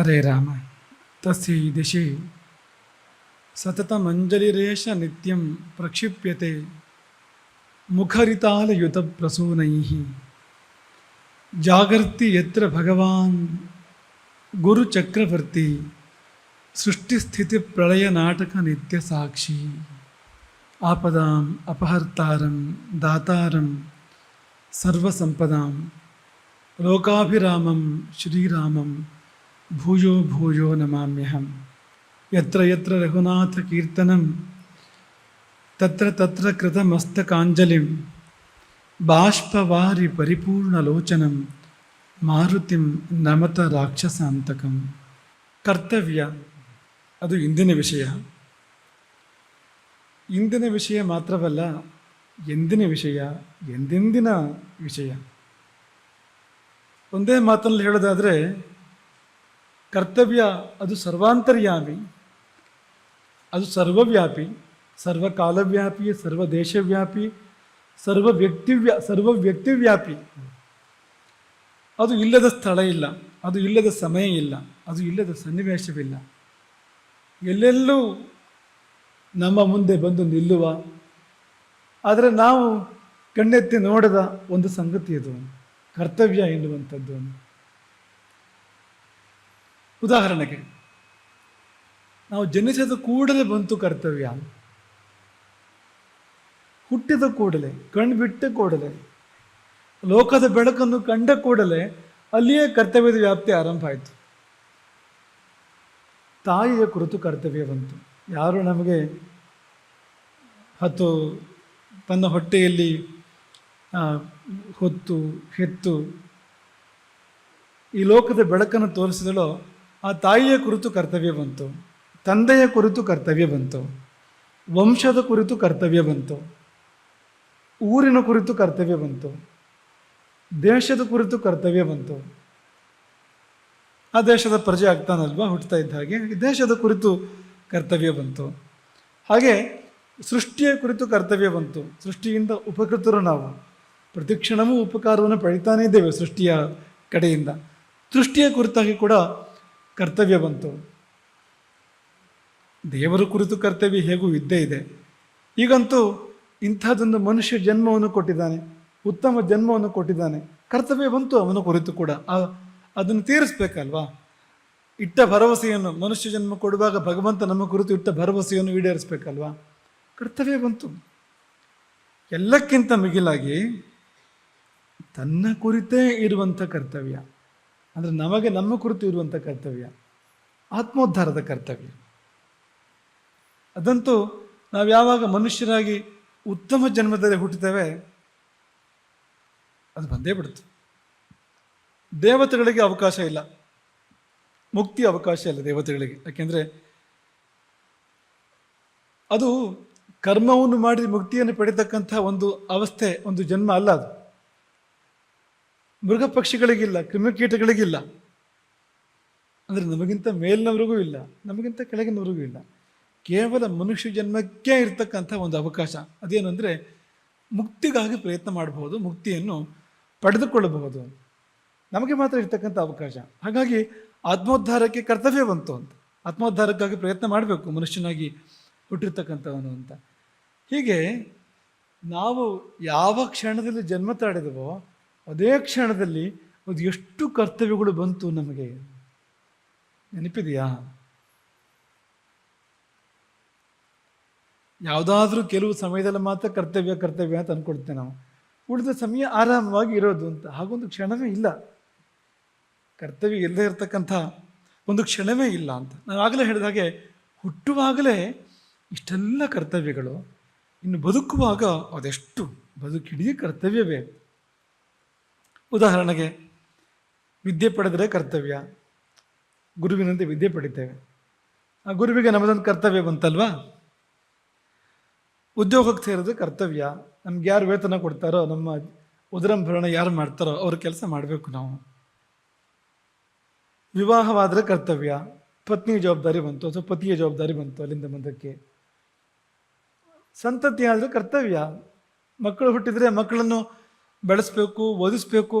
హరే రామ తస్య దిశి సతతమంజలిరేష నిత్యం ప్రక్షిప్యతే ముఖరితాలయుత ప్రసూనై జాగర్తి ఎత్ర భగవాన్ గురు చక్రవర్తి సృష్టిస్థితి ప్రళయ నాటక నిత్య సాక్షి ఆపదాం అపహర్తారం దాతారం సర్వసంపదాం లోకాభిరామం శ్రీరామం ಭೂಯೋ ಭೂಯೋ ನಮಾಮ್ಯಹಂ ಯತ್ರ ಯತ್ರ ರಘುನಾಥ ಕೀರ್ತನಂ ತತ್ರ ತತ್ರ ಕೃತಮಸ್ತಕಾಂಜಲಿಂ ಬಾಷ್ಪವಾರಿ ಪರಿಪೂರ್ಣಲೋಚನಂ ಮಾರುತಿಂ ನಮತ ರಾಕ್ಷಸಾಂತಕಂ ಕರ್ತವ್ಯ ಅದು ಇಂದಿನ ವಿಷಯ. ಇಂದಿನ ವಿಷಯ ಮಾತ್ರವಲ್ಲ, ಎಂದಿನ ವಿಷಯ, ಎಂದೆಂದಿನ ವಿಷಯ. ಒಂದೇ ಮಾತಲ್ಲಿ ಹೇಳೋದಾದರೆ ಕರ್ತವ್ಯ ಅದು ಸರ್ವಾಂತರ್ಯಾಮಿ, ಅದು ಸರ್ವವ್ಯಾಪಿ, ಸರ್ವಕಾಲವ್ಯಾಪಿ ಸರ್ವ ದೇಶವ್ಯಾಪಿ ಸರ್ವ ವ್ಯಕ್ತಿವ್ಯ ಸರ್ವ ವ್ಯಕ್ತಿವ್ಯಾಪಿ ಅದು ಇಲ್ಲದ ಸ್ಥಳ ಇಲ್ಲ, ಅದು ಇಲ್ಲದ ಸಮಯ ಇಲ್ಲ, ಅದು ಇಲ್ಲದ ಸನ್ನಿವೇಶವಿಲ್ಲ. ಎಲ್ಲೆಲ್ಲೂ ನಮ್ಮ ಮುಂದೆ ಬಂದು ನಿಲ್ಲುವ, ಆದರೆ ನಾವು ಕಣ್ಣೆತ್ತಿ ನೋಡದ ಒಂದು ಸಂಗತಿ ಅದು. ಕರ್ತವ್ಯ ಎನ್ನುವಂಥದ್ದು ಉದಾಹರಣೆಗೆ, ನಾವು ಜನಿಸಿದ ಕೂಡಲೇ ಬಂತು ಕರ್ತವ್ಯ. ಹುಟ್ಟಿದ ಕೂಡಲೇ, ಕಣ್ಬಿಟ್ಟ ಕೂಡಲೇ, ಲೋಕದ ಬೆಳಕನ್ನು ಕಂಡ ಕೂಡಲೇ ಅಲ್ಲಿಯೇ ಕರ್ತವ್ಯದ ವ್ಯಾಪ್ತಿ ಆರಂಭ ಆಯಿತು. ತಾಯಿಯ ಕುರಿತು ಕರ್ತವ್ಯ ಬಂತು. ಯಾರು ನಮಗೆ ಹತ್ತು, ತನ್ನ ಹೊಟ್ಟೆಯಲ್ಲಿ ಹೊತ್ತು, ಹೆತ್ತು, ಈ ಲೋಕದ ಬೆಳಕನ್ನು ತೋರಿಸಿದಳೋ ಆ ತಾಯಿಯ ಕುರಿತು ಕರ್ತವ್ಯ ಬಂತು. ತಂದೆಯ ಕುರಿತು ಕರ್ತವ್ಯ ಬಂತು. ವಂಶದ ಕುರಿತು ಕರ್ತವ್ಯ ಬಂತು. ಊರಿನ ಕುರಿತು ಕರ್ತವ್ಯ ಬಂತು. ದೇಶದ ಕುರಿತು ಕರ್ತವ್ಯ ಬಂತು. ಆ ದೇಶದ ಪ್ರಜೆ ಆಗ್ತಾನಲ್ವಾ? ಹುಟ್ಟುತ್ತಾ ಇದ್ದ ಹಾಗೆ ದೇಶದ ಕುರಿತು ಕರ್ತವ್ಯ ಬಂತು. ಹಾಗೆ ಸೃಷ್ಟಿಯ ಕುರಿತು ಕರ್ತವ್ಯ ಬಂತು. ಸೃಷ್ಟಿಯಿಂದ ಉಪಕೃತರು ನಾವು. ಪ್ರತಿಕ್ಷಣವೂ ಉಪಕಾರವನ್ನು ಪಡಿತಾನೇ ಇದ್ದೇವೆ ಸೃಷ್ಟಿಯ ಕಡೆಯಿಂದ. ಸೃಷ್ಟಿಯ ಕುರಿತಾಗಿ ಕೂಡ ಕರ್ತವ್ಯ ಬಂತು. ದೇವರ ಕುರಿತು ಕರ್ತವ್ಯ ಹೇಗೂ ಇದ್ದೇ ಇದೆ. ಈಗಂತೂ ಇಂಥದ್ದೊಂದು ಮನುಷ್ಯ ಜನ್ಮವನ್ನು ಕೊಟ್ಟಿದ್ದಾನೆ, ಉತ್ತಮ ಜನ್ಮವನ್ನು ಕೊಟ್ಟಿದ್ದಾನೆ, ಕರ್ತವ್ಯ ಬಂತು ಅವನ ಕುರಿತು ಕೂಡ. ಅದನ್ನು ತೀರಿಸ್ಬೇಕಲ್ವಾ? ಇಟ್ಟ ಭರವಸೆಯನ್ನು, ಮನುಷ್ಯ ಜನ್ಮ ಕೊಡುವಾಗ ಭಗವಂತ ನಮ್ಮ ಕುರಿತು ಇಟ್ಟ ಭರವಸೆಯನ್ನು ಈಡೇರಿಸ್ಬೇಕಲ್ವಾ? ಕರ್ತವ್ಯ ಬಂತು. ಎಲ್ಲಕ್ಕಿಂತ ಮಿಗಿಲಾಗಿ ತನ್ನ ಕುರಿತೇ ಇರುವಂಥ ಕರ್ತವ್ಯ. ಅಂದರೆ ನಮಗೆ ನಮ್ಮ ಕುರಿತು ಇರುವಂಥ ಕರ್ತವ್ಯ, ಆತ್ಮೋದ್ಧಾರದ ಕರ್ತವ್ಯ. ಅದಂತೂ ನಾವು ಯಾವಾಗ ಮನುಷ್ಯರಾಗಿ ಉತ್ತಮ ಜನ್ಮದಲ್ಲಿ ಹುಟ್ಟುತ್ತೇವೆ ಅದು ಬಂದೇ ಬಿಡ್ತು ದೇವತೆಗಳಿಗೆ ಅವಕಾಶ ಇಲ್ಲ. ಮುಕ್ತಿ ಅವಕಾಶ ಇಲ್ಲ ದೇವತೆಗಳಿಗೆ. ಯಾಕೆಂದರೆ ಅದು ಕರ್ಮವನ್ನು ಮಾಡಿ ಮುಕ್ತಿಯನ್ನು ಪಡೆಯತಕ್ಕಂಥ ಒಂದು ಅವಸ್ಥೆ, ಒಂದು ಜನ್ಮ ಅಲ್ಲ ಅದು. ಮೃಗ ಪಕ್ಷಿಗಳಿಗಿಲ್ಲ ಕ್ರಿಮಿಕೀಟಗಳಿಗಿಲ್ಲ. ಅಂದರೆ ನಮಗಿಂತ ಮೇಲಿನವರಿಗೂ ಇಲ್ಲ, ನಮಗಿಂತ ಕೆಳಗಿನವರಿಗೂ ಇಲ್ಲ. ಕೇವಲ ಮನುಷ್ಯ ಜನ್ಮಕ್ಕೆ ಇರ್ತಕ್ಕಂಥ ಒಂದು ಅವಕಾಶ. ಅದೇನೆಂದರೆ ಮುಕ್ತಿಗಾಗಿ ಪ್ರಯತ್ನ ಮಾಡಬಹುದು, ಮುಕ್ತಿಯನ್ನು ಪಡೆದುಕೊಳ್ಳಬಹುದು. ನಮಗೆ ಮಾತ್ರ ಇರ್ತಕ್ಕಂಥ ಅವಕಾಶ. ಹಾಗಾಗಿ ಆತ್ಮೋದ್ಧಾರಕ್ಕೆ ಕರ್ತವ್ಯ ಬಂತು ಅಂತ. ಆತ್ಮೋದ್ಧಾರಕ್ಕಾಗಿ ಪ್ರಯತ್ನ ಮಾಡಬೇಕು, ಮನುಷ್ಯನಾಗಿ ಹುಟ್ಟಿರ್ತಕ್ಕಂಥವನು ಅಂತ. ಹೀಗೆ ನಾವು ಯಾವ ಕ್ಷಣದಲ್ಲಿ ಜನ್ಮ ತಾಳಿದವೋ ಅದೇ ಕ್ಷಣದಲ್ಲಿ ಅದು ಎಷ್ಟು ಕರ್ತವ್ಯಗಳು ಬಂತು ನಮಗೆ. ನೆನಪಿದೆಯಾ? ಯಾವುದಾದ್ರೂ ಕೆಲವು ಸಮಯದಲ್ಲಿ ಮಾತ್ರ ಕರ್ತವ್ಯ ಕರ್ತವ್ಯ ಅಂತ ಅಂದ್ಕೊಡ್ತೇವೆ ನಾವು. ಉಳಿದ ಸಮಯ ಆರಾಮವಾಗಿ ಇರೋದು ಅಂತ. ಹಾಗೊಂದು ಕ್ಷಣವೇ ಇಲ್ಲ. ಕರ್ತವ್ಯ ಇಲ್ಲದೆ ಇರತಕ್ಕಂಥ ಒಂದು ಕ್ಷಣವೇ ಇಲ್ಲ ಅಂತ. ನಾನು ಆಗಲೇ ಹೇಳಿದ ಹಾಗೆ ಹುಟ್ಟುವಾಗಲೇ ಇಷ್ಟೆಲ್ಲ ಕರ್ತವ್ಯಗಳು. ಇನ್ನು ಬದುಕುವಾಗ ಅದೆಷ್ಟು ಬದುಕಿಡೀ ಕರ್ತವ್ಯವೇ. ಉದಾಹರಣೆಗೆ, ವಿದ್ಯೆ ಪಡೆದರೆ ಕರ್ತವ್ಯ. ಗುರುವಿನಂತೆ ವಿದ್ಯೆ ಪಡಿತೇವೆ. ಆ ಗುರುವಿಗೆ ನಮ್ಮದೊಂದು ಕರ್ತವ್ಯ ಬಂತಲ್ವಾ? ಉದ್ಯೋಗಕ್ಕೆ ಸೇರಿದ್ರೆ ಕರ್ತವ್ಯ. ನಮ್ಗೆ ಯಾರು ವೇತನ ಕೊಡ್ತಾರೋ, ನಮ್ಮ ಉದರಂಭರಣ ಯಾರು ಮಾಡ್ತಾರೋ, ಅವ್ರ ಕೆಲಸ ಮಾಡಬೇಕು ನಾವು. ವಿವಾಹವಾದರೆ ಕರ್ತವ್ಯ. ಪತ್ನಿಯ ಜವಾಬ್ದಾರಿ ಬಂತು, ಅಥವಾ ಪತಿಯ ಜವಾಬ್ದಾರಿ ಬಂತು ಅಲ್ಲಿಂದ ಮುಂದಕ್ಕೆ ಸಂತತಿ ಆದರೆ ಕರ್ತವ್ಯ. ಮಕ್ಕಳು ಹುಟ್ಟಿದರೆ ಮಕ್ಕಳನ್ನು ಬೆಳೆಸ್ಬೇಕು, ಓದಿಸ್ಬೇಕು,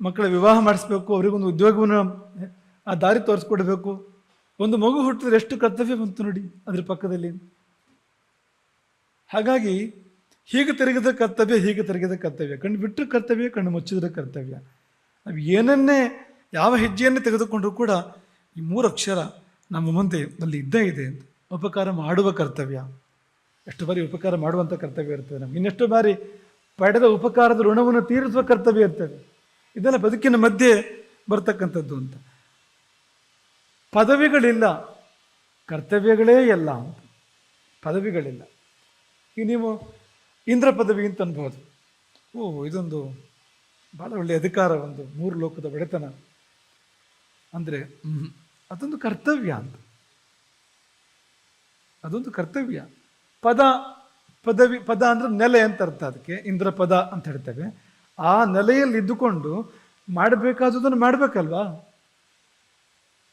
ಮಕ್ಕಳ ವಿವಾಹ ಮಾಡಿಸ್ಬೇಕು, ಅವರಿಗೊಂದು ಉದ್ಯೋಗವನ್ನು ಆ ದಾರಿ ತೋರಿಸ್ಕೊಡ್ಬೇಕು. ಒಂದು ಮಗು ಹುಟ್ಟಿದ್ರೆ ಎಷ್ಟು ಕರ್ತವ್ಯ ಬಂತು ನೋಡಿ ಅದ್ರ ಪಕ್ಕದಲ್ಲಿ. ಹಾಗಾಗಿ ಹೀಗೆ ತಿರುಗಿದ ಕರ್ತವ್ಯ, ಹೀಗೆ ತಿರುಗಿದ ಕರ್ತವ್ಯ. ಕಣ್ಣು ಬಿಟ್ಟರೆ ಕರ್ತವ್ಯ, ಕಣ್ಣು ಮುಚ್ಚಿದ್ರೆ ಕರ್ತವ್ಯ. ನಾವು ಏನನ್ನೇ, ಯಾವ ಹೆಜ್ಜೆಯನ್ನೇ ತೆಗೆದುಕೊಂಡರೂ ಕೂಡ ಈ ಮೂರು ಅಕ್ಷರ ನಮ್ಮ ಮುಂದೆ ಅಲ್ಲಿ ಇದ್ದೇ ಇದೆ ಉಪಕಾರ ಮಾಡುವ ಕರ್ತವ್ಯ. ಎಷ್ಟು ಬಾರಿ ಉಪಕಾರ ಮಾಡುವಂಥ ಕರ್ತವ್ಯ ಇರ್ತದೆ ನಮ್ಗೆ. ಇನ್ನೆಷ್ಟು ಬಾರಿ ಪಡೆದ ಉಪಕಾರದ ಋಣವನ್ನು ತೀರಿಸುವ ಕರ್ತವ್ಯ ಇರ್ತದೆ ಇದೆಲ್ಲ ಬದುಕಿನ ಮಧ್ಯೆ ಬರ್ತಕ್ಕಂಥದ್ದು ಅಂತ. ಪದವಿಗಳಿಲ್ಲ. ಕರ್ತವ್ಯಗಳೇ ಎಲ್ಲ ಅಂತ. ಪದವಿಗಳಿಲ್ಲ. ಈಗ ನೀವು ಇಂದ್ರ ಪದವಿ ಅಂತ ಅನ್ಬೋದು. ಓ, ಇದೊಂದು ಭಾಳ ಒಳ್ಳೆಯ ಅಧಿಕಾರ, ಒಂದು ಮೂರು ಲೋಕದ ಒಡೆತನ. ಅಂದರೆ ಅದೊಂದು ಕರ್ತವ್ಯ ಅಂತ. ಅದೊಂದು ಕರ್ತವ್ಯ. ಪದ ಪದವಿ, ಪದ ಅಂದ್ರೆ ನೆಲೆ ಅಂತ ಅರ್ಥ ಅದಕ್ಕೆ ಇಂದ್ರ ಪದ ಅಂತ ಹೇಳ್ತೇವೆ. ಆ ನೆಲೆಯಲ್ಲಿ ಇದ್ದುಕೊಂಡು ಮಾಡಬೇಕಾದುದನ್ನು ಮಾಡಬೇಕಲ್ವಾ?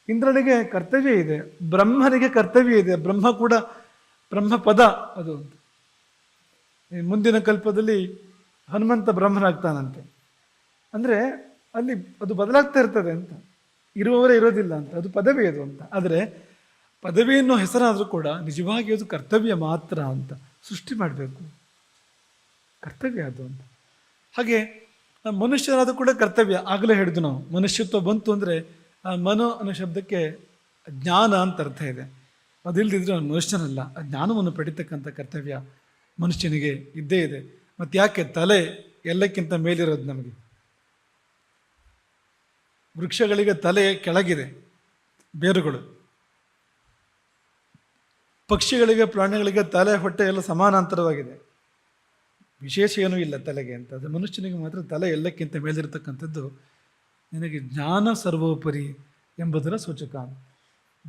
ಇಂದ್ರನಿಗೆ ಕರ್ತವ್ಯ ಇದೆ, ಬ್ರಹ್ಮನಿಗೆ ಕರ್ತವ್ಯ ಇದೆ, ಬ್ರಹ್ಮ ಕೂಡ ಬ್ರಹ್ಮ ಪದ ಅದು ಮುಂದಿನ ಕಲ್ಪದಲ್ಲಿ ಹನುಮಂತ ಬ್ರಹ್ಮನಾಗ್ತಾನಂತೆ. ಅಂದರೆ ಅಲ್ಲಿ ಅದು ಬದಲಾಗ್ತಾ ಇರ್ತದೆ ಅಂತ. ಇರುವವರೇ ಇರೋದಿಲ್ಲ ಅಂತ, ಅದು ಪದವಿ ಅದು ಅಂತ. ಆದರೆ ಪದವಿ ಅನ್ನೋ ಹೆಸರಾದರೂ ಕೂಡ ನಿಜವಾಗಿ ಅದು ಕರ್ತವ್ಯ ಮಾತ್ರ ಅಂತ. ಸೃಷ್ಟಿ ಮಾಡಬೇಕು. ಕರ್ತವ್ಯ ಅದು ಅಂತ. ಹಾಗೆ ಮನುಷ್ಯರಾದ ಕೂಡ ಕರ್ತವ್ಯ. ಆಗಲೇ ಹೇಳಿದ್ದು ನಾವು. ಮನುಷ್ಯತ್ವ ಬಂತು ಅಂದರೆ ಮನು ಅನ್ನೋ ಶಬ್ದಕ್ಕೆ ಜ್ಞಾನ ಅಂತ ಅರ್ಥ ಇದೆ. ಅದಿಲ್ಲದಿದ್ರೆ ಅವನು ಮನುಷ್ಯನಲ್ಲ. ಆ ಜ್ಞಾನವನ್ನು ಪಡಿತಕ್ಕಂಥ ಕರ್ತವ್ಯ ಮನುಷ್ಯನಿಗೆ ಇದ್ದೇ ಇದೆ. ಮತ್ತು ಯಾಕೆ ತಲೆ ಎಲ್ಲಕ್ಕಿಂತ ಮೇಲಿರೋದು ನಮಗೆ? ವೃಕ್ಷಗಳಿಗೆ ತಲೆ ಕೆಳಗಿದೆ. ಬೇರುಗಳು. ಪಕ್ಷಿಗಳಿಗೆ, ಪ್ರಾಣಿಗಳಿಗೆ ತಲೆ, ಹೊಟ್ಟೆ ಎಲ್ಲ ಸಮಾನಾಂತರವಾಗಿದೆ. ವಿಶೇಷ ಏನೂ ಇಲ್ಲ ತಲೆಗೆ ಅಂತ. ಅದು ಮನುಷ್ಯನಿಗೆ ಮಾತ್ರ ತಲೆ ಎಲ್ಲಕ್ಕಿಂತ ಮೇಲಿರತಕ್ಕಂಥದ್ದು ನಿನಗೆ ಜ್ಞಾನ ಸರ್ವೋಪರಿ ಎಂಬುದರ ಸೂಚಕ.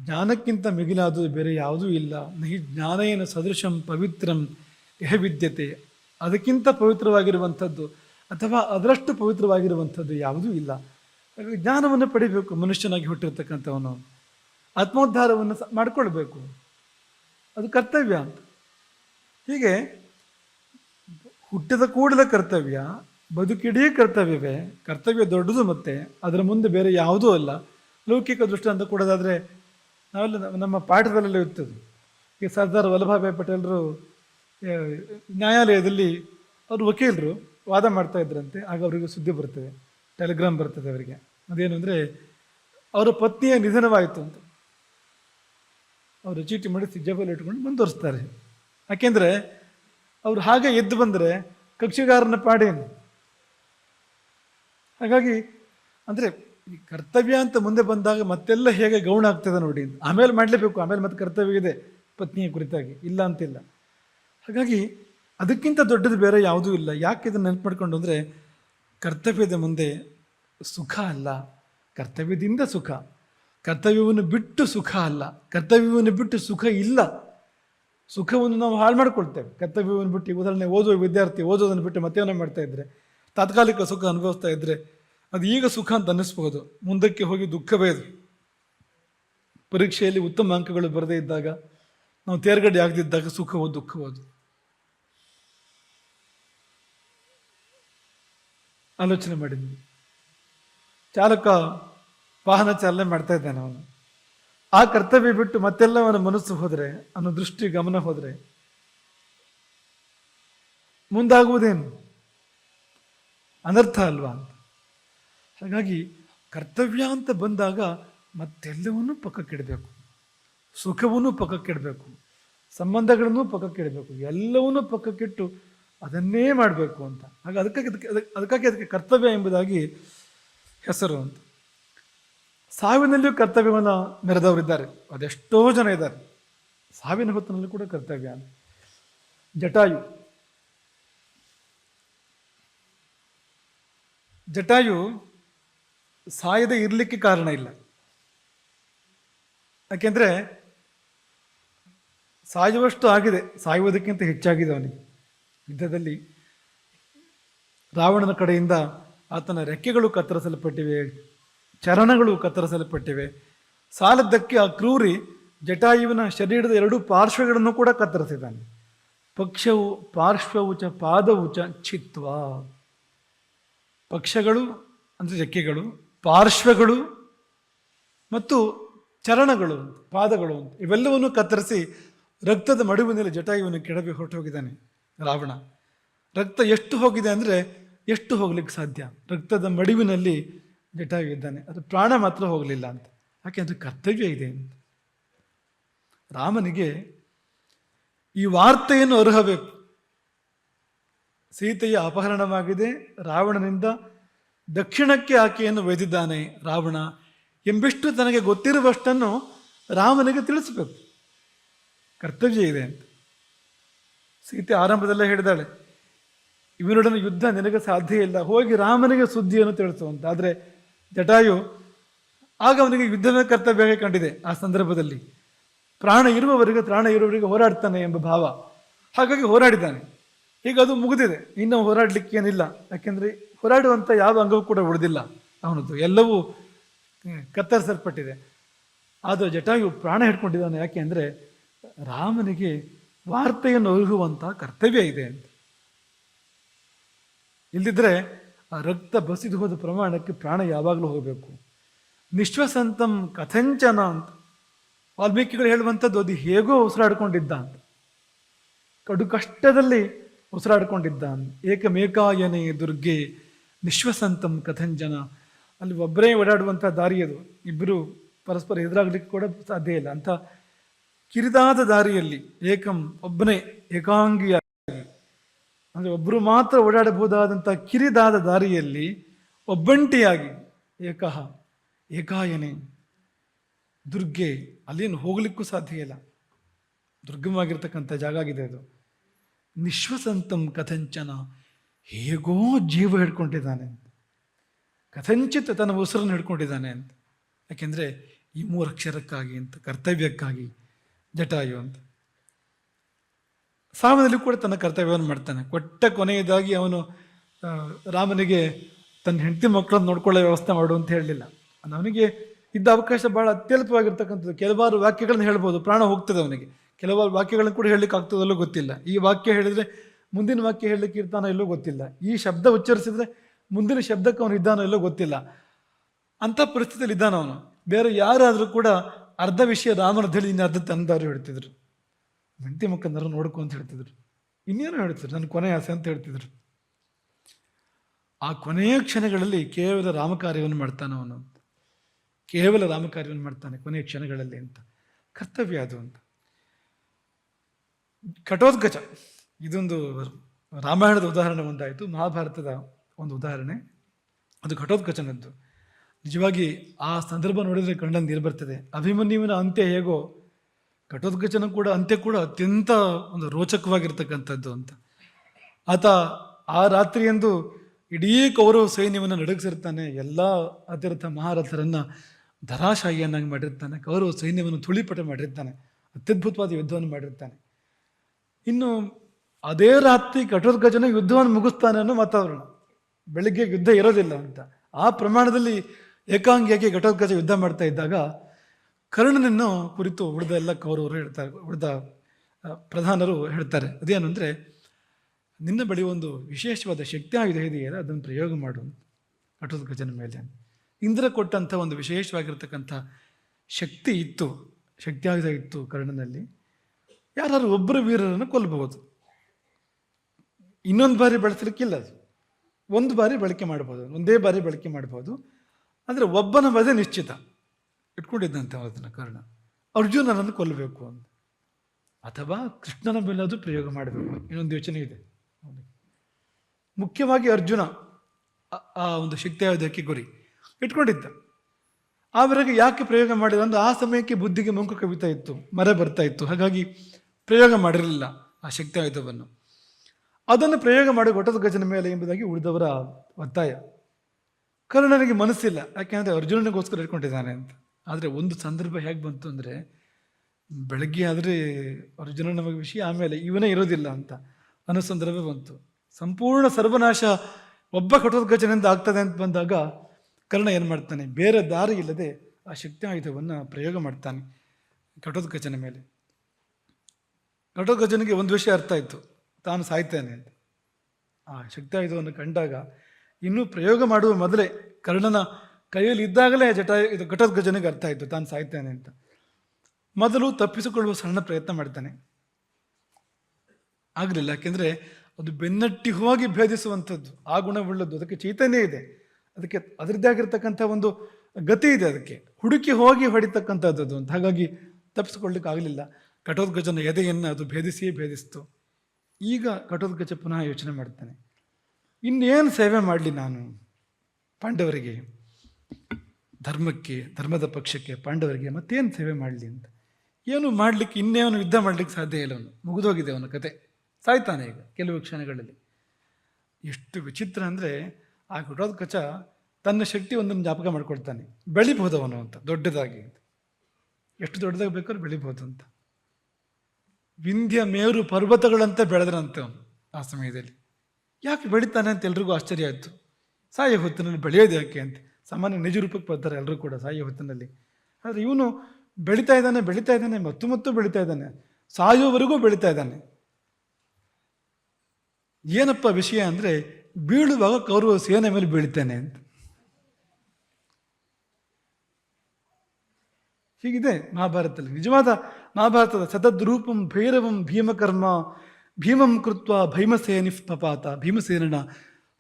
ಜ್ಞಾನಕ್ಕಿಂತ ಮಿಗಿಲಾದ ಬೇರೆ ಯಾವುದೂ ಇಲ್ಲ. ನಹಿ ಜ್ಞಾನೇನ ಸದೃಶಂ ಪವಿತ್ರಂ ಯಹ ವಿದ್ಯತೆ. ಅದಕ್ಕಿಂತ ಪವಿತ್ರವಾಗಿರುವಂಥದ್ದು ಅಥವಾ ಅದರಷ್ಟು ಪವಿತ್ರವಾಗಿರುವಂಥದ್ದು ಯಾವುದೂ ಇಲ್ಲ. ಜ್ಞಾನವನ್ನು ಪಡಿಬೇಕು, ಮನುಷ್ಯನಾಗಿ ಹುಟ್ಟಿರ್ತಕ್ಕಂಥವನು. ಆತ್ಮೋದ್ಧಾರವನ್ನು ಮಾಡಿಕೊಳ್ಬೇಕು. ಅದು ಕರ್ತವ್ಯ ಅಂತ. ಹೀಗೆ ಹುಟ್ಟಿದ ಕೂಡಲೇ ಕರ್ತವ್ಯ, ಬದುಕಿಡೀ ಕರ್ತವ್ಯವೇ, ಕರ್ತವ್ಯ ದೊಡ್ಡದು ಮತ್ತೆ, ಅದರ ಮುಂದೆ ಬೇರೆ ಯಾವುದೂ ಅಲ್ಲ. ಲೌಕಿಕ ದೃಷ್ಟಾಂತ ಕೊಡೋದಾದರೆ ನಾವೆಲ್ಲ ನಮ್ಮ- ನಮ್ಮ ಪಾಠದಲ್ಲೆಲ್ಲ ಇರ್ತದೆ. ಈಗ ಸರ್ದಾರ್ ವಲ್ಲಭಾಯಿ ಪಟೇಲರು ನ್ಯಾಯಾಲಯದಲ್ಲಿ ಅವರು ವಕೀಲರು ವಾದ ಮಾಡ್ತಾ ಇದ್ರಂತೆ. ಆಗ ಅವರಿಗೆ ಸುದ್ದಿ ಬರ್ತದೆ, ಟೆಲಿಗ್ರಾಮ್ ಬರ್ತದೆ ಅವರಿಗೆ. ಅದೇನು ಅಂದರೆ ಅವರ ಪತ್ನಿಯ ನಿಧನವಾಯಿತು ಅಂತ. ಅವರು ಚೀಟಿ ಮಾಡಿ ಸಿಜ್ಜಾಬಲ್ಲಿ ಇಟ್ಕೊಂಡು ಮುಂದುವರಿಸ್ತಾರೆ. ಯಾಕೆಂದರೆ ಅವರು ಹಾಗೆ ಎದ್ದು ಬಂದರೆ ಕಕ್ಷಿಗಾರನ ಪಾಡೇನು? ಹಾಗಾಗಿ ಅಂದರೆ ಈ ಕರ್ತವ್ಯ ಅಂತ ಮುಂದೆ ಬಂದಾಗ ಮತ್ತೆಲ್ಲ ಹೇಗೆ ಗೌಣ ಆಗ್ತದೆ ನೋಡಿ ಆಮೇಲೆ ಮಾಡಲೇಬೇಕು, ಆಮೇಲೆ ಮತ್ತೆ ಕರ್ತವ್ಯ ಇದೆ, ಪತ್ನಿಯ ಕುರಿತಾಗಿ. ಇಲ್ಲ ಅಂತಿಲ್ಲ. ಹಾಗಾಗಿ ಅದಕ್ಕಿಂತ ದೊಡ್ಡದು ಬೇರೆ ಯಾವುದೂ ಇಲ್ಲ. ಯಾಕೆ ಇದನ್ನು ನೆನಪು ಮಾಡ್ಕೊಂಡು ಅಂದರೆ ಕರ್ತವ್ಯದ ಮುಂದೆ ಸುಖ ಅಲ್ಲ. ಕರ್ತವ್ಯದಿಂದ ಸುಖ. ಕರ್ತವ್ಯವನ್ನು ಬಿಟ್ಟು ಸುಖ ಅಲ್ಲ. ಕರ್ತವ್ಯವನ್ನು ಬಿಟ್ಟು ಸುಖ ಇಲ್ಲ. ಸುಖವನ್ನು ನಾವು ಹಾಳು ಮಾಡ್ಕೊಳ್ತೇವೆ. ಕರ್ತವ್ಯವನ್ನು ಬಿಟ್ಟು ಉದಾಹರಣೆ ಓದುವ ವಿದ್ಯಾರ್ಥಿ ಓದೋದನ್ನು ಬಿಟ್ಟು ಮತ್ತೇನೋ ಮಾಡ್ತಾ ಇದ್ದರೆ ತಾತ್ಕಾಲಿಕ ಸುಖ ಅನುಭವಿಸ್ತಾ ಇದ್ದರೆ ಅದು ಈಗ ಸುಖ ಅಂತ ಅನ್ನಿಸ್ಬೋದು ಮುಂದಕ್ಕೆ ಹೋಗಿ ದುಃಖವೇ ಅದು. ಪರೀಕ್ಷೆಯಲ್ಲಿ ಉತ್ತಮ ಅಂಕಗಳು ಬರದೇ ಇದ್ದಾಗ, ನಾವು ತೇರ್ಗಡೆ ಆಗದಿದ್ದಾಗ ಸುಖವೋ ದುಃಖವೋ ಅದು. ಆಲೋಚನೆ ಮಾಡಿದ್ವಿ ಚಾಲಕ ವಾಹನ ಚಾಲನೆ ಮಾಡ್ತಾ ಇದ್ದಾನೆ ಅವನು. ಆ ಕರ್ತವ್ಯ ಬಿಟ್ಟು ಮತ್ತೆಲ್ಲ ಅವನ ಮನಸ್ಸು ಹೋದರೆ, ಅವನ ದೃಷ್ಟಿ ಗಮನ ಹೋದರೆ ಮುಂದಾಗುವುದೇನು? ಅನರ್ಥ ಅಲ್ವಾ ಅಂತ. ಹಾಗಾಗಿ ಕರ್ತವ್ಯ ಅಂತ ಬಂದಾಗ ಮತ್ತೆಲ್ಲವನ್ನೂ ಪಕ್ಕಕ್ಕಿಡಬೇಕು ಸುಖವನ್ನು ಪಕ್ಕಕ್ಕಿಡಬೇಕು ಸಂಬಂಧಗಳನ್ನು ಪಕ್ಕಕ್ಕಿಡಬೇಕು ಎಲ್ಲವನ್ನೂ ಪಕ್ಕಕ್ಕಿಟ್ಟು ಅದನ್ನೇ ಮಾಡಬೇಕು ಅಂತ. ಹಾಗೆ ಅದಕ್ಕಾಗಿ ಅದಕ್ಕೆ ಅದಕ್ಕೆ- ಅದಕ್ಕಾಗಿ ಅದಕ್ಕೆ ಕರ್ತವ್ಯ ಎಂಬುದಾಗಿ ಹೆಸರು ಅಂತ. ಸಾವಿನಲ್ಲಿಯೂ ಕರ್ತವ್ಯವನ್ನು ಮೆರೆದವರಿದ್ದಾರೆ. ಅದೆಷ್ಟೋ ಜನ ಇದ್ದಾರೆ. ಸಾವಿನ ಹೊತ್ತಿನಲ್ಲೂ ಕೂಡ ಕರ್ತವ್ಯ. ಜಟಾಯು. ಜಟಾಯು ಸಾಯದೆ ಇರಲಿಕ್ಕೆ ಕಾರಣ ಇಲ್ಲ. ಯಾಕೆಂದ್ರೆ ಸಾಯುವಷ್ಟು ಆಗಿದೆ. ಸಾಯುವುದಕ್ಕಿಂತ ಹೆಚ್ಚಾಗಿದೆ ಅವನಿಗೆ. ಯುದ್ಧದಲ್ಲಿ ರಾವಣನ ಕಡೆಯಿಂದ ಆತನ ರೆಕ್ಕೆಗಳು ಕತ್ತರಿಸಲ್ಪಟ್ಟಿವೆ. ಚರಣಗಳು ಕತ್ತರಿಸಲ್ಪಟ್ಟಿವೆ. ಸಾಲದ್ದಕ್ಕೆ ಆ ಕ್ರೂರಿ ಜಟಾಯುವಿನ ಶರೀರದ ಎರಡು ಪಾರ್ಶ್ವಗಳನ್ನು ಕೂಡ ಕತ್ತರಿಸಿದ್ದಾನೆ. ಪಕ್ಷವು ಪಾರ್ಶ್ವವು ಚ ಪಾದವು ಚ ಚಿತ್ವ. ಪಕ್ಷಗಳು ಅಂದರೆ ಜಕ್ಕೆಗಳು ಪಾರ್ಶ್ವಗಳು ಮತ್ತು ಚರಣಗಳು, ಪಾದಗಳು ಇವೆಲ್ಲವನ್ನು ಕತ್ತರಿಸಿ ರಕ್ತದ ಮಡುವಿನಲ್ಲಿ ಜಟಾಯುವನ್ನು ಕೆಡವಿ ಹೊರಟು ಹೋಗಿದ್ದಾನೆ ರಾವಣ. ರಕ್ತ ಎಷ್ಟು ಹೋಗಿದೆ ಅಂದರೆ ಎಷ್ಟು ಹೋಗ್ಲಿಕ್ಕೆ ಸಾಧ್ಯ? ರಕ್ತದ ಮಡಿವಿನಲ್ಲಿ ಜಟಾಯು ಇದ್ದಾನೆ ಅದು ಪ್ರಾಣ ಮಾತ್ರ ಹೋಗಲಿಲ್ಲ ಅಂತ. ಯಾಕೆ ಅದು ಕರ್ತವ್ಯ ಇದೆ ಅಂತ. ರಾಮನಿಗೆ ಈ ವಾರ್ತೆಯನ್ನು ಅರ್ಹಬೇಕು. ಸೀತೆಯ ಅಪಹರಣವಾಗಿದೆ. ರಾವಣನಿಂದ ದಕ್ಷಿಣಕ್ಕೆ ಆಕೆಯನ್ನು ಒಯ್ದಿದ್ದಾನೆ ರಾವಣ. ಎಂಬಿಷ್ಟು ತನಗೆ ಗೊತ್ತಿರುವಷ್ಟನ್ನು ರಾಮನಿಗೆ ತಿಳಿಸಬೇಕು. ಕರ್ತವ್ಯ ಇದೆ ಅಂತ. ಸೀತೆ ಆರಂಭದಲ್ಲೇ ಹೇಳಿದಾಳೆ ಇವನೊಡನೆ ಯುದ್ಧ ನಿನಗೆ ಸಾಧ್ಯ ಇಲ್ಲ. ಹೋಗಿ ರಾಮನಿಗೆ ಸುದ್ದಿಯನ್ನು ತಿಳಿಸುವಂತ ಆದರೆ ಜಟಾಯು ಆಗ ಅವನಿಗೆ ಯುದ್ಧದ ಕರ್ತವ್ಯ ಕಂಡಿದೆ? ಆ ಸಂದರ್ಭದಲ್ಲಿ ಪ್ರಾಣ ಇರುವವರಿಗೆ ಪ್ರಾಣ ಇರುವವರಿಗೆ ಹೋರಾಡ್ತಾನೆ ಎಂಬ ಭಾವ. ಹಾಗಾಗಿ ಹೋರಾಡಿದ್ದಾನೆ. ಈಗ ಅದು ಮುಗಿದಿದೆ. ಇನ್ನು ಹೋರಾಡಲಿಕ್ಕೆ ಏನಿಲ್ಲ. ಯಾಕೆಂದರೆ ಹೋರಾಡುವಂಥ ಯಾವ ಅಂಗವೂ ಕೂಡ ಉಳಿದಿಲ್ಲ. ಅವನದ್ದು ಎಲ್ಲವೂ ಕತ್ತರಿಸಲ್ಪಟ್ಟಿದೆ. ಆದರೆ ಜಟಾಯು ಪ್ರಾಣ ಹಿಡ್ಕೊಂಡಿದ್ದಾನೆ. ಯಾಕೆ ಅಂದರೆ ರಾಮನಿಗೆ ವಾರ್ತೆಯನ್ನು ಅರುಹುವಂಥ ಕರ್ತವ್ಯ ಇದೆ ಅಂತ. ಇಲ್ದಿದ್ರೆ ಆ ರಕ್ತ ಬಸಿದು ಹೋದ ಪ್ರಮಾಣಕ್ಕೆ ಪ್ರಾಣ ಯಾವಾಗಲೂ ಹೋಗಬೇಕು. ನಿಶ್ವಸಂತಂ ಕಥಂಚನ ಅಂತ. ವಾಲ್ಮೀಕಿಗಳು ಹೇಳುವಂಥದ್ದು ಅದು ಹೇಗೋ ಉಸಿರಾಡ್ಕೊಂಡಿದ್ದ ಅಂತ ಕಡು ಕಷ್ಟದಲ್ಲಿ ಉಸಿರಾಡ್ಕೊಂಡಿದ್ದ. ಏಕಮೇಕಾಯನೆ ದುರ್ಗೆ ನಿಶ್ವಸಂತಂ ಕಥಂಜನ. ಅಲ್ಲಿ ಒಬ್ಬರೇ ಓಡಾಡುವಂಥ ದಾರಿ ಅದು. ಇಬ್ಬರು ಪರಸ್ಪರ ಎದುರಾಗಲಿಕ್ಕೆ ಕೂಡ ಸಾಧ್ಯ ಇಲ್ಲ. ಅಂತ ಕಿರಿದಾದ ದಾರಿಯಲ್ಲಿ ಏಕಂ ಒಬ್ಬನೇ ಏಕಾಂಗಿಯಾಗಿ ಅಂದರೆ ಒಬ್ಬರು ಮಾತ್ರ ಓಡಾಡಬಹುದಾದಂಥ ಕಿರಿದಾದ ದಾರಿಯಲ್ಲಿ ಒಬ್ಬಂಟಿಯಾಗಿ ಏಕಹ ಏಕಾಯನೆ. ದುರ್ಗೆ ಅಲ್ಲೇನು ಹೋಗ್ಲಿಕ್ಕೂ ಸಾಧ್ಯ ಇಲ್ಲ. ದುರ್ಗಮವಾಗಿರ್ತಕ್ಕಂಥ ಜಾಗ ಆಗಿದೆ ಅದು. ನಿಶ್ವಸಂತಂ ಕಥಂಚನ. ಹೇಗೋ ಜೀವ ಹಿಡ್ಕೊಂಡಿದ್ದಾನೆ ಅಂತ. ಕಥಂಚಿತ್ ತನ್ನ ಉಸಿರನ್ನು ಹಿಡ್ಕೊಂಡಿದ್ದಾನೆ ಅಂತ. ಯಾಕೆಂದರೆ ಈ ಮೂರು ಅಕ್ಷರಕ್ಕಾಗಿ ಅಂತ, ಕರ್ತವ್ಯಕ್ಕಾಗಿ ಜಟಾಯು ಅಂತ. ಸಾವನಲ್ಲಿ ಕೂಡ ತನ್ನ ಕರ್ತವ್ಯವನ್ನು ಮಾಡ್ತಾನೆ. ಕೊಟ್ಟ ಕೊನೆಯದಾಗಿ ಅವನು ರಾಮನಿಗೆ ತನ್ನ ಹೆಂಡತಿ ಮಕ್ಕಳನ್ನು ನೋಡ್ಕೊಳ್ಳೋ ವ್ಯವಸ್ಥೆ ಮಾಡು ಅಂತ ಹೇಳಲಿಲ್ಲ. ಅವನಿಗೆ ಇದ್ದ ಅವಕಾಶ ಬಹಳ ಅತ್ಯಲ್ಪವಾಗಿರ್ತಕ್ಕಂಥದ್ದು. ಕೆಲವಾರು ವಾಕ್ಯಗಳನ್ನು ಹೇಳ್ಬೋದು, ಪ್ರಾಣ ಹೋಗ್ತದೆ ಅವನಿಗೆ. ಕೆಲವಾರು ವಾಕ್ಯಗಳನ್ನು ಕೂಡ ಹೇಳಲಿಕ್ಕೆ ಆಗ್ತದಲ್ಲೋ ಗೊತ್ತಿಲ್ಲ. ಈ ವಾಕ್ಯ ಹೇಳಿದರೆ ಮುಂದಿನ ವಾಕ್ಯ ಹೇಳಲಿಕ್ಕೆ ಇರ್ತಾನೋ ಎಲ್ಲೋ ಗೊತ್ತಿಲ್ಲ. ಈ ಶಬ್ದ ಉಚ್ಚರಿಸಿದ್ರೆ ಮುಂದಿನ ಶಬ್ದಕ್ಕೆ ಅವನು ಇದ್ದಾನೋ ಎಲ್ಲೋ ಗೊತ್ತಿಲ್ಲ. ಅಂಥ ಪರಿಸ್ಥಿತಿಯಲ್ಲಿ ಇದ್ದಾನ ಅವನು. ಬೇರೆ ಯಾರಾದರೂ ಕೂಡ ಅರ್ಧ ವಿಷಯ ರಾಮನ ಅರ್ಧ ತಂದವರು ಹೇಳ್ತಿದ್ರು ಹೆಂಡತಿ ಮಕ್ಕಂದರು ನೋಡ್ಕೊ ಅಂತ ಹೇಳ್ತಿದ್ರು. ಇನ್ನೇನು ಹೇಳ್ತಿದ್ರು? ನನ್ನ ಕೊನೆ ಆಸೆ ಅಂತ ಹೇಳ್ತಿದ್ರು. ಆ ಕೊನೆಯ ಕ್ಷಣಗಳಲ್ಲಿ ಕೇವಲ ರಾಮಕಾರ್ಯವನ್ನು ಮಾಡ್ತಾನೆ ಅವನು ಕೇವಲ ರಾಮಕಾರ್ಯವನ್ನು ಮಾಡ್ತಾನೆ ಕೊನೆಯ ಕ್ಷಣಗಳಲ್ಲಿ ಅಂತ. ಕರ್ತವ್ಯ ಅದು ಅಂತ. ಕಟೋದ್ಗಜ ಇದೊಂದು ರಾಮಾಯಣದ ಉದಾಹರಣೆ ಒಂದಾಯಿತು. ಮಹಾಭಾರತದ ಒಂದು ಉದಾಹರಣೆ. ಅದು ಘಟೋತ್ಕಚನದ್ದು ನಿಜವಾಗಿ ಆ ಸಂದರ್ಭ ನೋಡಿದರೆ ಕಣ್ಣಲ್ಲಿ ನೀರು ಬರ್ತದೆ. ಅಭಿಮನ್ಯುವಿನ ಅಂತ್ಯ ಹೇಗೋ ಘಟೋತ್ಕಚನ ಕೂಡ, ಅಂತ್ಯ ಕೂಡ ಅತ್ಯಂತ ಒಂದು ರೋಚಕವಾಗಿರ್ತಕ್ಕಂಥದ್ದು ಅಂತ. ಆತ ಆ ರಾತ್ರಿಯಂದು ಇಡೀ ಕೌರವ ಸೈನ್ಯವನ್ನು ನಡಗಿಸಿರ್ತಾನೆ, ಎಲ್ಲ ಅತಿರಥ ಮಹಾರಥರನ್ನ ಧರಾಶಾಹಿಯನ್ನಾಗಿ ಮಾಡಿರ್ತಾನೆ, ಕೌರವ ಸೈನ್ಯವನ್ನು ತುಳಿಪಟ ಮಾಡಿರ್ತಾನೆ, ಅತ್ಯದ್ಭುತವಾದ ಯುದ್ಧವನ್ನು ಮಾಡಿರ್ತಾನೆ. ಇನ್ನು ಅದೇ ರಾತ್ರಿ ಕಠೋದ್ಗಜನ ಯುದ್ಧವನ್ನು ಮುಗಿಸ್ತಾನೆ ಅನ್ನೋ ವಾತಾವರಣ. ಬೆಳಿಗ್ಗೆ ಯುದ್ಧ ಇರೋದಿಲ್ಲ ಅಂತ. ಆ ಪ್ರಮಾಣದಲ್ಲಿ ಏಕಾಂಗಿಯಾಗಿ ಘಟೋದ್ಗಜ ಯುದ್ಧ ಮಾಡ್ತಾ ಇದ್ದಾಗ ಕರ್ಣನನ್ನು ಕುರಿತು ಉಳಿದ ಎಲ್ಲ ಕೌರವರು ಹೇಳ್ತಾರೆ ಉಳಿದ ಪ್ರಧಾನರು ಹೇಳ್ತಾರೆ. ಅದೇನು ಅಂದರೆ, ನಿನ್ನ ಬಳಿ ಒಂದು ವಿಶೇಷವಾದ ಶಕ್ತಿ ಆಯುಧ ಇದೆಯಲ್ಲ ಅದನ್ನು ಪ್ರಯೋಗ ಮಾಡು ಅಂತ. ಗಜನ ಮೇಲೆ. ಇಂದ್ರ ಕೊಟ್ಟಂಥ ಒಂದು ವಿಶೇಷವಾಗಿರ್ತಕ್ಕಂಥ ಶಕ್ತಿ ಇತ್ತು, ಶಕ್ತಿ ಆಯುಧ ಇತ್ತು ಕರ್ಣನಲ್ಲಿ. ಯಾರು ಒಬ್ಬರು ವೀರರನ್ನು ಕೊಲ್ಲಬಹುದು ಇನ್ನೊಂದು ಬಾರಿ ಬಳಸಲಿಕ್ಕಿಲ್ಲ ಅದು. ಒಂದು ಬಾರಿ ಬಳಕೆ ಮಾಡ್ಬೋದು, ಒಂದೇ ಬಾರಿ ಬಳಕೆ ಮಾಡ್ಬೋದು. ಆದರೆ ಒಬ್ಬನ ವಧೆ ನಿಶ್ಚಿತ. ಇಟ್ಕೊಂಡಿದ್ದಂತೆ ಅದನ್ನು ಕರ್ಣ. ಅರ್ಜುನನನ್ನು ಕೊಲ್ಲಬೇಕು ಅಂತ ಅಥವಾ ಕೃಷ್ಣನ ಮೇಲೆ ಅದು ಪ್ರಯೋಗ ಮಾಡಬೇಕು. ಇನ್ನೊಂದು ಯೋಚನೆ ಇದೆ. ಮುಖ್ಯವಾಗಿ ಅರ್ಜುನ, ಆ- ಒಂದು ಶಕ್ತಿ ಆಯುಧಕ್ಕೆ ಗುರಿ ಇಟ್ಕೊಂಡಿದ್ದ. ಆವರೆಗೆ ಯಾಕೆ ಪ್ರಯೋಗ ಮಾಡಿದ ಅಂದ್ರೆ ಆ ಸಮಯಕ್ಕೆ ಬುದ್ಧಿಗೆ ಮಂಕು ಕವಿತಾ ಇತ್ತು, ಮರೆ ಬರ್ತಾ ಇತ್ತು. ಹಾಗಾಗಿ ಪ್ರಯೋಗ ಮಾಡಿರಲಿಲ್ಲ ಆ ಶಕ್ತಿ ಆಯುಧವನ್ನು. ಅದನ್ನು ಪ್ರಯೋಗ ಮಾಡಿ ಒಟ್ಟದ ಗಜನ ಮೇಲೆ ಎಂಬುದಾಗಿ ಉಳಿದವರ ಒತ್ತಾಯ. ಕರ್ಣನಿಗೆ ಮನಸ್ಸಿಲ್ಲ. ಯಾಕೆಂದರೆ ಅರ್ಜುನನಿಗೋಸ್ಕರ ಇಟ್ಕೊಂಡಿದ್ದಾನೆ ಅಂತ. ಆದರೆ ಒಂದು ಸಂದರ್ಭ ಹೇಗೆ ಬಂತು ಅಂದರೆ, ಬೆಳಗ್ಗೆ ಆದರೆ ಅರ್ಜುನ ನಮಗೆ ವಿಷಯ ಆಮೇಲೆ ಇವನೇ ಇರೋದಿಲ್ಲ ಅಂತ ಅನ್ನೋ ಸಂದರ್ಭ ಬಂತು. ಸಂಪೂರ್ಣ ಸರ್ವನಾಶ ಒಬ್ಬ ಕಠೋದ್ಗಜನಿಂದ ಆಗ್ತದೆ ಅಂತ ಬಂದಾಗ ಕರ್ಣ ಏನು ಮಾಡ್ತಾನೆ, ಬೇರೆ ದಾರಿ ಇಲ್ಲದೆ ಆ ಶಕ್ತಿ ಆಯುಧವನ್ನು ಪ್ರಯೋಗ ಮಾಡ್ತಾನೆ ಕಠೋದ್ಗಜನ ಮೇಲೆ. ಕಠೋದ್ಗಜನಿಗೆ ಒಂದು ವಿಷಯ ಅರ್ಥ ಆಯಿತು, ತಾನು ಸಾಯ್ತೇನೆ ಅಂತ. ಆ ಶಕ್ತಿ ಆಯುಧವನ್ನು ಕಂಡಾಗ ಇನ್ನೂ ಪ್ರಯೋಗ ಮಾಡುವ ಮೊದಲೇ ಕರ್ಣನ ಕೈಯಲ್ಲಿ ಇದ್ದಾಗಲೇ ಜಟ ಇದು ಘಟೋದ್ಗಜನಿಗೆ ಅರ್ಥ ಆಯಿತು, ತಾನು ಸಾಯ್ತೇನೆ ಅಂತ. ಮೊದಲು ತಪ್ಪಿಸಿಕೊಳ್ಳುವ ಸಣ್ಣ ಪ್ರಯತ್ನ ಮಾಡ್ತಾನೆ. ಆಗಲಿಲ್ಲ, ಯಾಕೆಂದರೆ ಅದು ಬೆನ್ನಟ್ಟಿ ಹೋಗಿ ಭೇದಿಸುವಂಥದ್ದು, ಆ ಗುಣವುಳ್ಳದ್ದು, ಅದಕ್ಕೆ ಚೈತನ್ಯ ಇದೆ. ಅದಕ್ಕೆ ಅದರದ್ದೇ ಆಗಿರ್ತಕ್ಕಂಥ ಒಂದು ಗತಿ ಇದೆ ಅದಕ್ಕೆ. ಹುಡುಕಿ ಹೋಗಿ ಹೊಡಿತಕ್ಕಂಥದ್ದು ಅಂತ. ಹಾಗಾಗಿ ತಪ್ಪಿಸ್ಕೊಳ್ಳಿಕ್ಕೆ ಆಗಲಿಲ್ಲ. ಘಟೋದ್ಗಜನ ಎದೆಯನ್ನು ಅದು ಭೇದಿಸಿಯೇ ಭೇದಿಸ್ತು. ಈಗ ಘಟೋದ್ಗಜ ಪುನಃ ಯೋಚನೆ ಮಾಡ್ತಾನೆ. ಇನ್ನೇನು ಸೇವೆ ಮಾಡಲಿ ನಾನು ಪಾಂಡವರಿಗೆ? ಧರ್ಮಕ್ಕೆ, ಧರ್ಮದ ಪಕ್ಷಕ್ಕೆ ಪಾಂಡವರಿಗೆ ಮತ್ತೇನು ಸೇವೆ ಮಾಡಲಿ ಅಂತ. ಏನು ಮಾಡಲಿಕ್ಕೆ ಇನ್ನೇವನು ಯುದ್ಧ ಮಾಡಲಿಕ್ಕೆ ಸಾಧ್ಯ ಇಲ್ಲ ಅವನು. ಮುಗಿದೋಗಿದೆ ಅವನ ಕತೆ. ಸಾಯ್ತಾನೆ ಈಗ ಕೆಲವು ಕ್ಷಣಗಳಲ್ಲಿ. ಎಷ್ಟು ವಿಚಿತ್ರ ಅಂದರೆ ಆ ಘಟೋತ್ಕಚ ತನ್ನ ಶಕ್ತಿ ಒಂದನ್ನು ಜ್ಞಾಪಕ ಮಾಡ್ಕೊಳ್ತಾನೆ. ಅವನು ಅಂತ, ದೊಡ್ಡದಾಗಿ ಎಷ್ಟು ದೊಡ್ಡದಾಗಿ ಬೇಕಾದ್ರೂ ಬೆಳಿಬಹುದು ಅಂತ. ವಿಂಧ್ಯ ಮೇರು ಪರ್ವತಗಳಂತ ಬೆಳೆದ್ರಂತೆ ಅವನು ಆ ಸಮಯದಲ್ಲಿ. ಯಾಕೆ ಬೆಳಿತಾನೆ ಅಂತ ಎಲ್ರಿಗೂ ಆಶ್ಚರ್ಯ ಆಯಿತು. ಸಾಯ ಹೊತ್ತಿನಲ್ಲಿ ಬೆಳೆಯೋದು ಯಾಕೆ ಅಂತ. ಸಾಮಾನ್ಯ ನಿಜ ರೂಪಕ್ಕೆ ಬರ್ತಾರೆ ಎಲ್ಲರೂ ಕೂಡ ಸಾಯೋ ಹೊತ್ತಿನಲ್ಲಿ. ಆದರೆ ಇವನು ಬೆಳೀತಾ ಇದ್ದಾನೆ ಬೆಳೀತಾ ಇದ್ದಾನೆ, ಮತ್ತು ಮತ್ತು ಬೆಳೀತಾ ಇದ್ದಾನೆ, ಸಾಯುವವರೆಗೂ ಬೆಳೀತಾ ಇದ್ದಾನೆ. ಏನಪ್ಪ ವಿಷಯ ಅಂದರೆ ಬೀಳುವಾಗ ಕೌರವ ಸೇನೆ ಮೇಲೆ ಬೀಳ್ತೇನೆ ಅಂತ. ಹೀಗಿದೆ ಮಹಾಭಾರತದಲ್ಲಿ. ನಿಜವಾದ ಮಹಾಭಾರತದ ಸತದ್ರೂಪಂ ಭೈರವಂ ಭೀಮಕರ್ಮ, ಭೀಮಂ ಕೃತ್ವ ಭೀಮಸೇನಿ ಪಪಾತ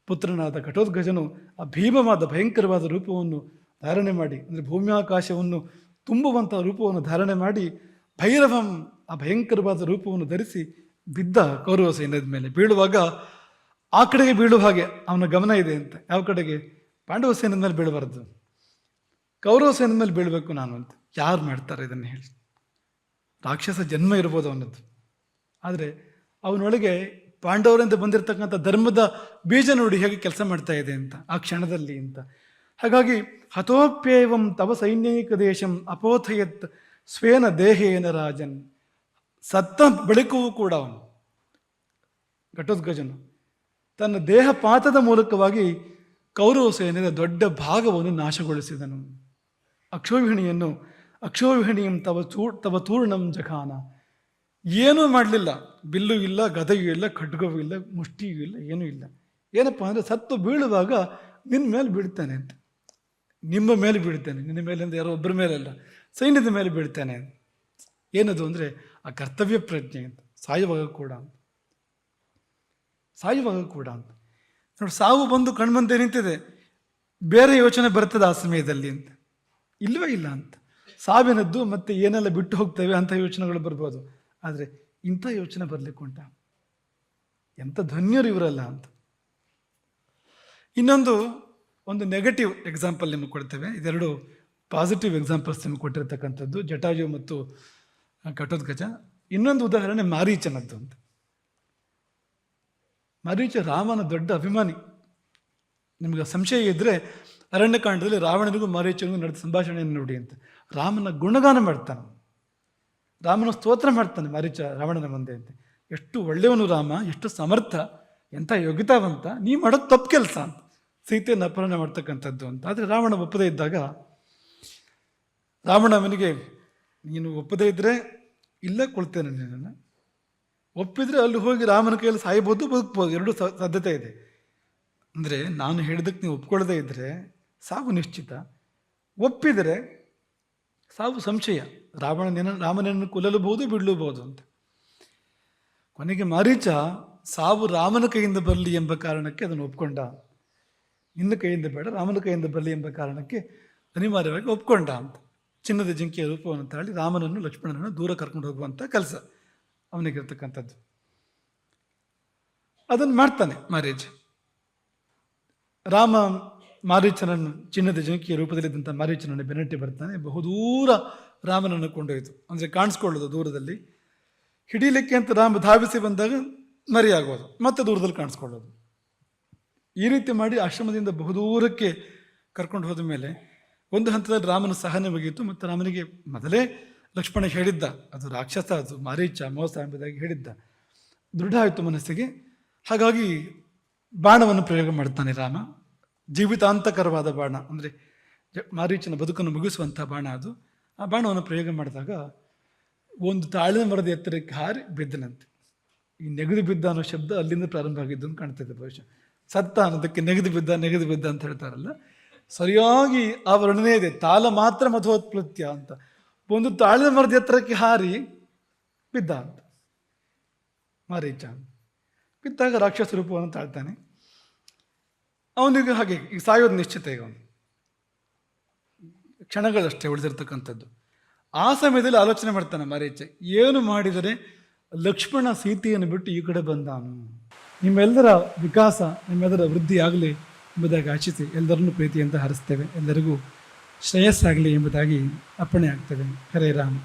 ಪುತ್ರನಾದ ಘಟೋದ್ಗಜನು ಆ ಭೀಮವಾದ ಭಯಂಕರವಾದ ರೂಪವನ್ನು ಧಾರಣೆ ಮಾಡಿ, ಅಂದರೆ ಭೂಮ್ಯಾಕಾಶವನ್ನು ತುಂಬುವಂಥ ರೂಪವನ್ನು ಧಾರಣೆ ಮಾಡಿ ಭೈರವಂ ಆ ಭಯಂಕರವಾದ ರೂಪವನ್ನು ಧರಿಸಿ ಬಿದ್ದ ಕೌರವ ಸೈನ್ಯದ ಮೇಲೆ ಬೀಳುವಾಗ ಆ ಕಡೆಗೆ ಬೀಳುವ ಹಾಗೆ ಅವನ ಗಮನ ಇದೆ ಅಂತ. ಯಾವ ಕಡೆಗೆ? ಪಾಂಡವ ಸೇನದ ಮೇಲೆ ಬೀಳಬಾರ್ದು. ಕೌರವ ಸೇನದ ಮೇಲೆ ಬೀಳಬೇಕು ನಾನು ಅಂತ. ಯಾರು ಮಾಡ್ತಾರೆ ಇದನ್ನು ಹೇಳಿ. ರಾಕ್ಷಸ ಜನ್ಮ ಇರ್ಬೋದು ಅವನದ್ದು. ಆದರೆ ಅವನೊಳಗೆ ಪಾಂಡವರಿಂದ ಬಂದಿರತಕ್ಕಂಥ ಧರ್ಮದ ಬೀಜ ನೋಡಿ ಹೇಗೆ ಕೆಲಸ ಮಾಡ್ತಾ ಇದೆ ಅಂತ, ಆ ಕ್ಷಣದಲ್ಲಿ ಅಂತ. ಹಾಗಾಗಿ, ಹತೋಪ್ಯೇವಂ ತವ ಸೈನ್ಯಿಕ ದೇಶಂ ಅಪೋಥಯತ್ ಸ್ವೇನ ದೇಹೇನ ರಾಜನ್. ಸತ್ತ ಬಳಿಕವೂ ಕೂಡ ಅವನು, ಘಟೋದ್ಗಜನು, ತನ್ನ ದೇಹಪಾತದ ಮೂಲಕವಾಗಿ ಕೌರವ ಸೇನೆಯ ದೊಡ್ಡ ಭಾಗವನ್ನು ನಾಶಗೊಳಿಸಿದನು. ಅಕ್ಷೋಹಿಣಿಯನ್ನು ಅಕ್ಷೋಹಿಣಿಯಂ ತವ ಚೂ, ತವ ತೂರ್ಣಂ ಜಖಾನ ಏನೂ ಮಾಡಲಿಲ್ಲ. ಬಿಲ್ಲು ಇಲ್ಲ, ಗದೆಯೂ ಇಲ್ಲ, ಖಡ್ಗವೂ ಇಲ್ಲ, ಮುಷ್ಟಿಯೂ ಇಲ್ಲ, ಏನೂ ಇಲ್ಲ. ಏನಪ್ಪ ಅಂದರೆ ಸತ್ತು ಬೀಳುವಾಗ ನಿನ್ನ ಮೇಲೆ ಬೀಳ್ತಾನೆ ಅಂತ. ನಿಮ್ಮ ಮೇಲೆ ಬೀಳ್ತಾನೆ, ನಿನ್ನ ಮೇಲಿಂದ ಯಾರೋ ಒಬ್ಬರ ಮೇಲಲ್ಲ, ಸೈನ್ಯದ ಮೇಲೆ ಬೀಳ್ತಾನೆ ಏನದು ಅಂದರೆ ಆ ಕರ್ತವ್ಯ ಪ್ರಜ್ಞೆ ಅಂತ. ಸಾಯುವಾಗ ಕೂಡ ಅಂತ. ಸಾಯುವಾಗ ಕೂಡ ಅಂತ. ನೋಡಿ, ಸಾವು ಬಂದು ಕಣ್ಮಂತೆ ನಿಂತಿದೆ. ಬೇರೆ ಯೋಚನೆ ಬರ್ತದೆ ಆ ಸಮಯದಲ್ಲಿ ಅಂತ. ಇಲ್ಲವೇ ಇಲ್ಲ ಅಂತ. ಸಾವಿನದ್ದು ಮತ್ತೆ ಏನೆಲ್ಲ ಬಿಟ್ಟು ಹೋಗ್ತೇವೆ ಅಂತ ಯೋಚನೆಗಳು ಬರ್ಬೋದು. ಆದರೆ ಇಂಥ ಯೋಚನೆ ಬರಲಿಕ್ಕೆ ಉಂಟ. ಎಂಥ ಧನ್ಯರು ಇವರಲ್ಲ ಅಂತ. ಇನ್ನೊಂದು ಒಂದು ನೆಗೆಟಿವ್ ಎಕ್ಸಾಂಪಲ್ ನಿಮಗೆ ಕೊಡ್ತೇವೆ. ಇದೆರಡು ಪಾಸಿಟಿವ್ ಎಕ್ಸಾಂಪಲ್ಸ್ ನಿಮಗೆ ಕೊಟ್ಟಿರ್ತಕ್ಕಂಥದ್ದು ಜಟಾಜು ಮತ್ತು ಕಟೋದ್ಗಜ ಇನ್ನೊಂದು ಉದಾಹರಣೆ ಮಾರೀಚನದ್ದು ಅಂತ. ಮಾರೀಚ ರಾಮನ ದೊಡ್ಡ ಅಭಿಮಾನಿ. ನಿಮಗೆ ಸಂಶಯ ಇದ್ದರೆ ಅರಣ್ಯಕಾಂಡದಲ್ಲಿ ರಾವಣನಿಗೂ ಮಾರೀಚನಿಗೂ ನಡೆದ ಸಂಭಾಷಣೆಯನ್ನು ನೋಡಿ ಅಂತ. ರಾಮನ ಗುಣಗಾನ ಮಾಡ್ತಾನೆ ರಾಮನ ಸ್ತೋತ್ರ ಮಾಡ್ತಾನೆ ಮಾರೀಚ ರಾವಣನ ಮುಂದೆ ಅಂತ. ಎಷ್ಟು ಒಳ್ಳೆಯವನು ರಾಮ, ಎಷ್ಟು ಸಮರ್ಥ, ಎಂಥ ಯೋಗ್ಯತಾವಂತ, ನೀ ಮಾಡೋದು ತಪ್ಪು ಕೆಲಸ ಅಂತ. ಸೀತೆಯನ್ನು ಅಪಹರಣ ಮಾಡ್ತಕ್ಕಂಥದ್ದು ಅಂತ. ಆದರೆ ರಾವಣ ಒಪ್ಪದೇ ಇದ್ದಾಗ ರಾವಣ ಅವನಿಗೆ, ನೀನು ಒಪ್ಪದೇ ಇದ್ದರೆ ಇಲ್ಲೇ ಕೊಳ್ತೇನೆ ನಿನ್ನನ್ನು. ಒಪ್ಪಿದರೆ ಅಲ್ಲಿ ಹೋಗಿ ರಾಮನ ಕೈಯಲ್ಲಿ ಸಾಯ್ಬೋದು ಬದುಕ್ಬೋದು ಎರಡೂ ಸಾಧ್ಯತೆ ಇದೆ. ಅಂದರೆ ನಾನು ಹೇಳಿದಕ್ಕೆ ನೀವು ಒಪ್ಕೊಳ್ಳದೇ ಇದ್ದರೆ ಸಾವು ನಿಶ್ಚಿತ. ಒಪ್ಪಿದರೆ ಸಾವು ಸಂಶಯ. ರಾವಣನ ರಾಮನನ್ನು ಕೊಲ್ಲಲೂಬಹುದು, ಬಿಡಲೂಬಹುದು ಅಂತ. ಕೊನೆಗೆ ಮಾರೀಚ, ಸಾವು ರಾಮನ ಕೈಯಿಂದ ಬರಲಿ ಎಂಬ ಕಾರಣಕ್ಕೆ ಅದನ್ನು ಒಪ್ಕೊಂಡ. ನಿನ್ನ ಕೈಯಿಂದ ಬೇಡ, ರಾಮನ ಕೈಯಿಂದ ಬರಲಿ ಎಂಬ ಕಾರಣಕ್ಕೆ ಅನಿವಾರ್ಯವಾಗಿ ಒಪ್ಕೊಂಡ ಅಂತ. ಚಿನ್ನದ ಜಿಂಕೆಯ ರೂಪವನ್ನು ತಾಳಿ ರಾಮನನ್ನು, ಲಕ್ಷ್ಮಣನನ್ನು ದೂರ ಕರ್ಕೊಂಡು ಹೋಗುವಂಥ ಕೆಲಸ ಅವನಿಗಿರ್ತಕ್ಕಂಥದ್ದು. ಅದನ್ನು ಮಾಡ್ತಾನೆ ಮಾರೀಚ. ರಾಮ ಮಾರೀಚನನ್ನು, ಚಿನ್ನದ ಜಿಂಕೆಯ ರೂಪದಲ್ಲಿದ್ದಂಥ ಮಾರೀಚನನ್ನು ಬೆನ್ನಟ್ಟಿ ಬರ್ತಾನೆ. ಬಹುದೂರ ರಾಮನನ್ನು ಕೊಂಡೊಯ್ತು ಅಂದರೆ ಕಾಣಿಸ್ಕೊಳ್ಳೋದು ದೂರದಲ್ಲಿ. ಹಿಡೀಲಿಕ್ಕೆ ಅಂತ ರಾಮ ಧಾವಿಸಿ ಬಂದಾಗ ಮರಿಯಾಗೋದು, ಮತ್ತೆ ದೂರದಲ್ಲಿ ಕಾಣಿಸ್ಕೊಳ್ಳೋದು. ಈ ರೀತಿ ಮಾಡಿ ಆಶ್ರಮದಿಂದ ಬಹುದೂರಕ್ಕೆ ಕರ್ಕೊಂಡು ಹೋದ ಮೇಲೆ ಒಂದು ಹಂತದಲ್ಲಿ ರಾಮನ ಸಹನೆ ಮುಗಿಯಿತು, ಮತ್ತು ರಾಮನಿಗೆ ಮೊದಲೇ ಲಕ್ಷ್ಮಣ ಹೇಳಿದ್ದ, ಅದು ರಾಕ್ಷಸ, ಅದು ಮಾರೀಚ, ಮೋಸ ಎಂಬುದಾಗಿ ಹೇಳಿದ್ದ. ದೃಢ ಆಯಿತು ಮನಸ್ಸಿಗೆ. ಹಾಗಾಗಿ ಬಾಣವನ್ನು ಪ್ರಯೋಗ ಮಾಡ್ತಾನೆ ರಾಮ. ಜೀವಿತಾಂತಕರವಾದ ಬಾಣ, ಅಂದರೆ ಮಾರೀಚನ ಬದುಕನ್ನು ಮುಗಿಸುವಂಥ ಬಾಣ ಅದು. ಆ ಬಾಣವನ್ನು ಪ್ರಯೋಗ ಮಾಡಿದಾಗ ಒಂದು ತಾಳಿನ ಮರದ ಎತ್ತರಕ್ಕೆ ಹಾರಿ ಬಿದ್ದನಂತೆ. ಈ ನೆಗೆದು ಬಿದ್ದ ಅನ್ನೋ ಶಬ್ದ ಅಲ್ಲಿಂದ ಪ್ರಾರಂಭ ಆಗಿದ್ದು ಅಂತ ಕಾಣ್ತದೆ ಬಹುಶಃ. ಸತ್ತ ಅನ್ನೋದಕ್ಕೆ ನೆಗೆದು ಬಿದ್ದ ನೆಗೆದು ಬಿದ್ದ ಅಂತ ಹೇಳ್ತಾರಲ್ಲ. ಸರಿಯಾಗಿ ಆ ವರ್ಣನೆ ಇದೆ. ತಾಳ ಮಾತ್ರ ಮಧೋತ್ಪತ್ಯ ಅಂತ. ಒಂದು ತಾಳಿನ ಮರದ ಎತ್ತರಕ್ಕೆ ಹಾರಿ ಬಿದ್ದ ಅಂತ. ಮಾರೀಚ ಬಿದ್ದಾಗ ರಾಕ್ಷಸ ರೂಪವನ್ನು ತಾಳ್ತಾನೆ. ಅವನಿಗೆ ಹಾಗೆ ಈಗ ಸಾಯೋದು ನಿಶ್ಚಿತ ಈಗ ಅವನು. ಕ್ಷಣಗಳಷ್ಟೇ ಉಳಿದಿರ್ತಕ್ಕಂಥದ್ದು. ಆ ಸಮಯದಲ್ಲಿ ಆಲೋಚನೆ ಮಾಡ್ತಾನೆ ಮಾರೀಚ, ಏನು ಮಾಡಿದರೆ ಲಕ್ಷ್ಮಣ ಸೀತೆಯನ್ನು ಬಿಟ್ಟು ಈ ಕಡೆ ಬಂದಾನು? ನಿಮ್ಮೆಲ್ಲರ ವಿಕಾಸ ನಿಮ್ಮೆಲ್ಲರ ವೃದ್ಧಿ ಆಗಲಿ ಎಂಬುದಾಗಿ ಆಶಿಸಿ ಎಲ್ಲರನ್ನೂ ಪ್ರೀತಿಯಿಂದ ಹರಿಸ್ತೇವೆ. ಎಲ್ಲರಿಗೂ ಶ್ರೇಯಸ್ಸಾಗಲಿ ಎಂಬುದಾಗಿ ಅಪ್ಪಣೆ ಆಗ್ತೇವೆ. ಹರೇ ರಾಮ.